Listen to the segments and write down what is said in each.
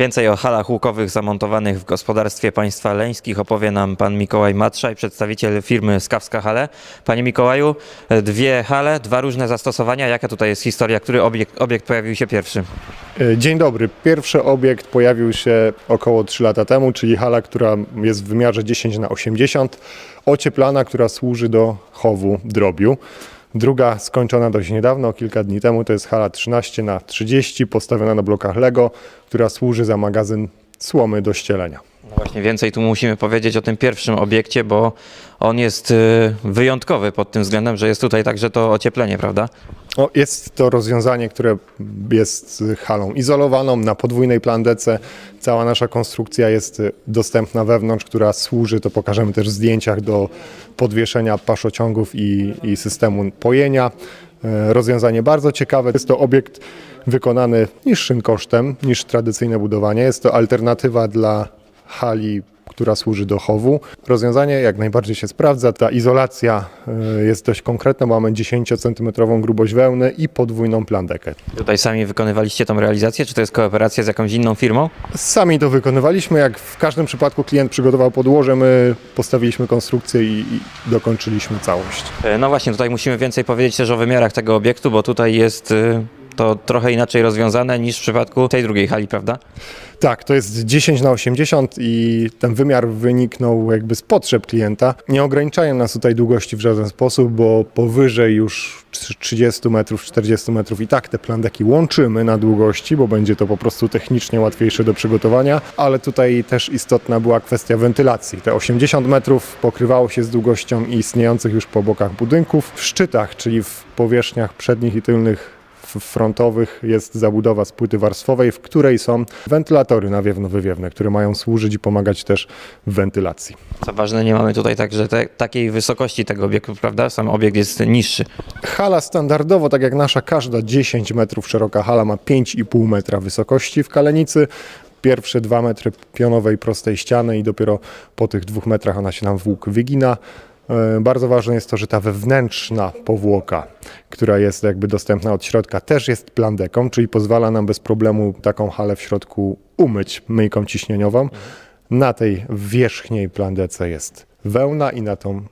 Więcej o halach łukowych zamontowanych w gospodarstwie państwa leńskich opowie nam pan Mikołaj Matrzaj, przedstawiciel firmy Skawska Hale. Panie Mikołaju, dwie hale, dwa różne zastosowania. Jaka tutaj jest historia? Który obiekt, obiekt pojawił się pierwszy? E, Dzień dobry. Pierwszy obiekt pojawił się około 3 lata temu, czyli hala, która jest w wymiarze 10 na 80, ocieplana, która służy do chowu drobiu. Druga skończona dość niedawno, kilka dni temu, to jest hala 13 na 30, postawiona na blokach Lego, która służy za magazyn słomy do ścielenia. No właśnie więcej tu musimy powiedzieć o tym pierwszym obiekcie, bo on jest y, wyjątkowy pod tym względem, że jest tutaj także to ocieplenie, prawda? O, jest to rozwiązanie, które jest halą izolowaną na podwójnej plandece. Cała nasza konstrukcja jest dostępna wewnątrz, która służy, to pokażemy też w zdjęciach, do podwieszenia paszociągów i, i systemu pojenia. E, Rozwiązanie bardzo ciekawe. Jest to obiekt wykonany niższym kosztem niż tradycyjne budowanie. Jest to alternatywa dla hali która służy do chowu. Rozwiązanie jak najbardziej się sprawdza. Ta izolacja y, jest dość konkretna. Mamy 10 cm grubość wełny i podwójną plandekę. Tutaj sami wykonywaliście tą realizację, czy to jest kooperacja z jakąś inną firmą? Sami to wykonywaliśmy. Jak w każdym przypadku klient przygotował podłoże, my postawiliśmy konstrukcję i, i dokończyliśmy całość. E, No właśnie, tutaj musimy więcej powiedzieć też o wymiarach tego obiektu, bo tutaj jest y, to trochę inaczej rozwiązane niż w przypadku tej drugiej hali, prawda? Tak, to jest 10 na 80 i ten wymiar wyniknął jakby z potrzeb klienta. Nie ograniczają nas tutaj długości w żaden sposób, bo powyżej już 30 metrów, 40 metrów i tak te plandeki łączymy na długości, bo będzie to po prostu technicznie łatwiejsze do przygotowania, ale tutaj też istotna była kwestia wentylacji. Te 80 metrów pokrywało się z długością istniejących już po bokach budynków. W szczytach, czyli w powierzchniach przednich i tylnych frontowych jest zabudowa z płyty warstwowej, w której są wentylatory nawiewno-wywiewne, które mają służyć i pomagać też w wentylacji. Co ważne, nie mamy tutaj także te, takiej wysokości tego obiektu, prawda? Sam obiekt jest niższy. Hala standardowo, tak jak nasza każda 10 metrów szeroka hala ma 5,5 metra wysokości w kalenicy. Pierwsze 2 metry pionowej prostej ściany i dopiero po tych dwóch metrach ona się nam w łuk wygina. E, Bardzo ważne jest to, że ta wewnętrzna powłoka, która jest jakby dostępna od środka, też jest plandeką, czyli pozwala nam bez problemu taką halę w środku umyć myjką ciśnieniową. Na tej wierzchniej plandece jest wełna i na tą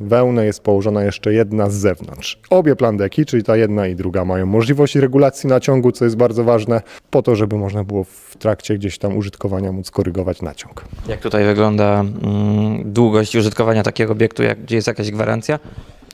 wełnę jest położona jeszcze jedna z zewnątrz. Obie plandeki, czyli ta jedna i druga, mają możliwość regulacji naciągu, co jest bardzo ważne, po to, żeby można było w trakcie gdzieś tam użytkowania móc korygować naciąg. Jak tutaj wygląda mm, długość użytkowania takiego obiektu, jak, gdzie jest jakaś gwarancja?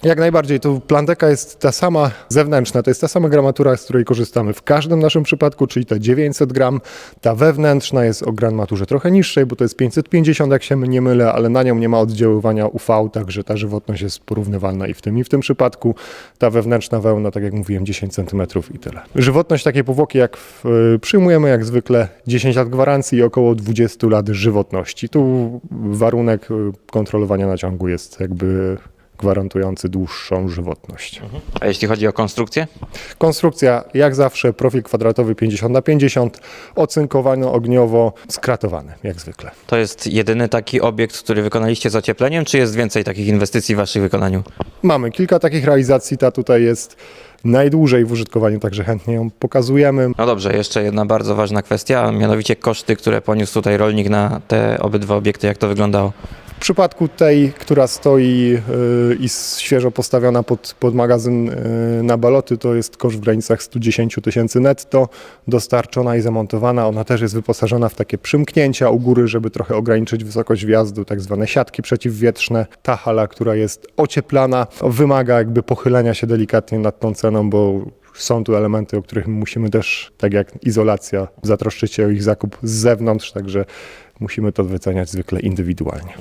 Jak najbardziej, tu plandeka jest ta sama zewnętrzna, to jest ta sama gramatura, z której korzystamy w każdym naszym przypadku, czyli te 900 gram. Ta wewnętrzna jest o gramaturze trochę niższej, bo to jest 550, jak się nie mylę, ale na nią nie ma oddziaływania UV, także ta żywotność jest porównywalna i w tym, i w tym przypadku. Ta wewnętrzna wełna, tak jak mówiłem, 10 cm i tyle. Żywotność takiej powłoki, jak w, y, przyjmujemy, jak zwykle, 10 lat gwarancji i około 20 lat żywotności. Tu warunek y, kontrolowania naciągu jest jakby gwarantujący dłuższą żywotność. A jeśli chodzi o konstrukcję? Konstrukcja jak zawsze, profil kwadratowy 50 na 50, ocynkowano ogniowo, skratowany jak zwykle. To jest jedyny taki obiekt, który wykonaliście z ociepleniem, czy jest więcej takich inwestycji w waszych wykonaniu? Mamy kilka takich realizacji, ta tutaj jest najdłużej w użytkowaniu, także chętnie ją pokazujemy. No dobrze, jeszcze jedna bardzo ważna kwestia, a mianowicie koszty, które poniósł tutaj rolnik na te obydwa obiekty, jak to wyglądało? W przypadku tej, która stoi yy, i świeżo postawiona pod, pod magazyn yy, na baloty, to jest koszt w granicach 110 tysięcy netto, dostarczona i zamontowana. Ona też jest wyposażona w takie przymknięcia u góry, żeby trochę ograniczyć wysokość wjazdu, tak zwane siatki przeciwwietrzne. Ta hala, która jest ocieplana, wymaga jakby pochylenia się delikatnie nad tą ceną, bo są tu elementy, o których musimy też, tak jak izolacja, zatroszczyć się o ich zakup z zewnątrz, także musimy to wyceniać zwykle indywidualnie.